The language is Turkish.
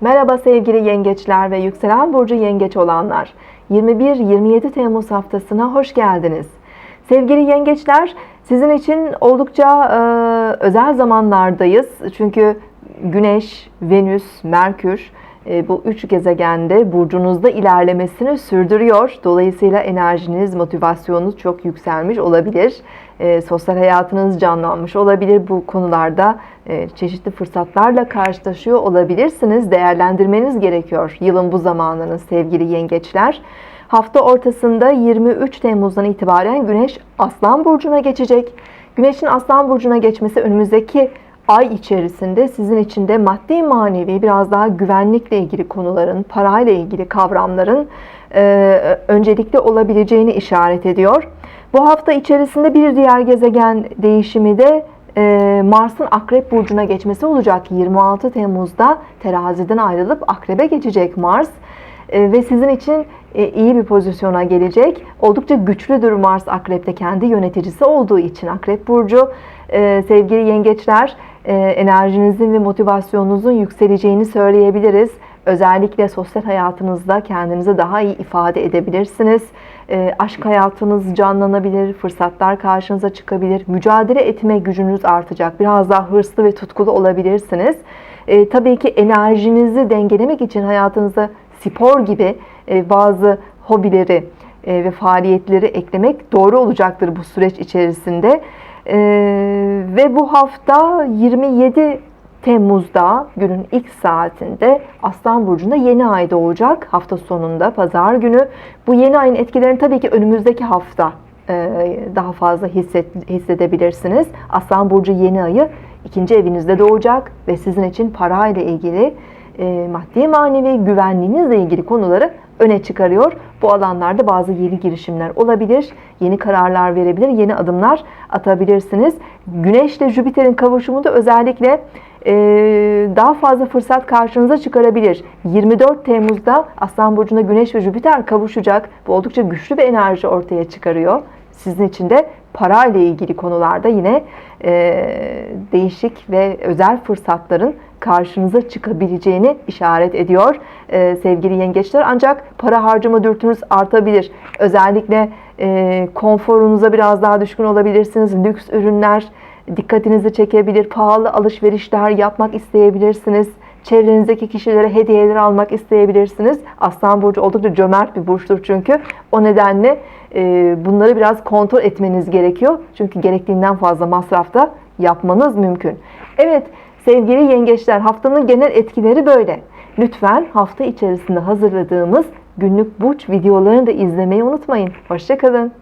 Merhaba sevgili yengeçler ve yükselen burcu yengeç olanlar. 21-27 Temmuz haftasına hoş geldiniz. Sevgili yengeçler, sizin için oldukça e, özel zamanlardayız. Çünkü Güneş, Venüs, Merkür bu üç gezegende burcunuzda ilerlemesini sürdürüyor. Dolayısıyla enerjiniz, motivasyonunuz çok yükselmiş olabilir. E, sosyal hayatınız canlanmış olabilir. Bu konularda e, çeşitli fırsatlarla karşılaşıyor olabilirsiniz. Değerlendirmeniz gerekiyor yılın bu zamanını sevgili yengeçler. Hafta ortasında 23 Temmuz'dan itibaren Güneş Aslan Burcu'na geçecek. Güneş'in Aslan Burcu'na geçmesi önümüzdeki ay içerisinde sizin için de maddi manevi biraz daha güvenlikle ilgili konuların, parayla ilgili kavramların e, öncelikli olabileceğini işaret ediyor. Bu hafta içerisinde bir diğer gezegen değişimi de e, Mars'ın Akrep Burcu'na geçmesi olacak. 26 Temmuz'da teraziden ayrılıp Akrep'e geçecek Mars. E, ve sizin için e, iyi bir pozisyona gelecek. Oldukça güçlüdür Mars Akrep'te kendi yöneticisi olduğu için Akrep Burcu. E, sevgili yengeçler enerjinizin ve motivasyonunuzun yükseleceğini söyleyebiliriz. Özellikle sosyal hayatınızda kendinizi daha iyi ifade edebilirsiniz. Aşk hayatınız canlanabilir, fırsatlar karşınıza çıkabilir. Mücadele etme gücünüz artacak. Biraz daha hırslı ve tutkulu olabilirsiniz. Tabii ki enerjinizi dengelemek için hayatınıza spor gibi e, bazı hobileri e, ve faaliyetleri eklemek doğru olacaktır bu süreç içerisinde. E, ve bu hafta 27 Temmuz'da günün ilk saatinde Aslan Burcu'nda yeni ay doğacak hafta sonunda pazar günü. Bu yeni ayın etkilerini tabii ki önümüzdeki hafta daha fazla hisset, hissedebilirsiniz. Aslan Burcu yeni ayı ikinci evinizde doğacak ve sizin için para ile ilgili e, maddi manevi güvenliğinizle ilgili konuları öne çıkarıyor. Bu alanlarda bazı yeni girişimler olabilir, yeni kararlar verebilir, yeni adımlar atabilirsiniz. Güneş ile Jüpiter'in kavuşumu da özellikle e, daha fazla fırsat karşınıza çıkarabilir. 24 Temmuz'da Aslan Burcu'nda Güneş ve Jüpiter kavuşacak. Bu oldukça güçlü bir enerji ortaya çıkarıyor. Sizin için de para ile ilgili konularda yine e, değişik ve özel fırsatların karşınıza çıkabileceğini işaret ediyor e, sevgili yengeçler. Ancak para harcama dürtünüz artabilir. Özellikle e, konforunuza biraz daha düşkün olabilirsiniz. Lüks ürünler dikkatinizi çekebilir. Pahalı alışverişler yapmak isteyebilirsiniz. Çevrenizdeki kişilere hediyeler almak isteyebilirsiniz. Aslan Burcu oldukça cömert bir burçtur çünkü. O nedenle e, bunları biraz kontrol etmeniz gerekiyor. Çünkü gerektiğinden fazla masrafta yapmanız mümkün. Evet sevgili yengeçler haftanın genel etkileri böyle. Lütfen hafta içerisinde hazırladığımız günlük burç videolarını da izlemeyi unutmayın. Hoşçakalın.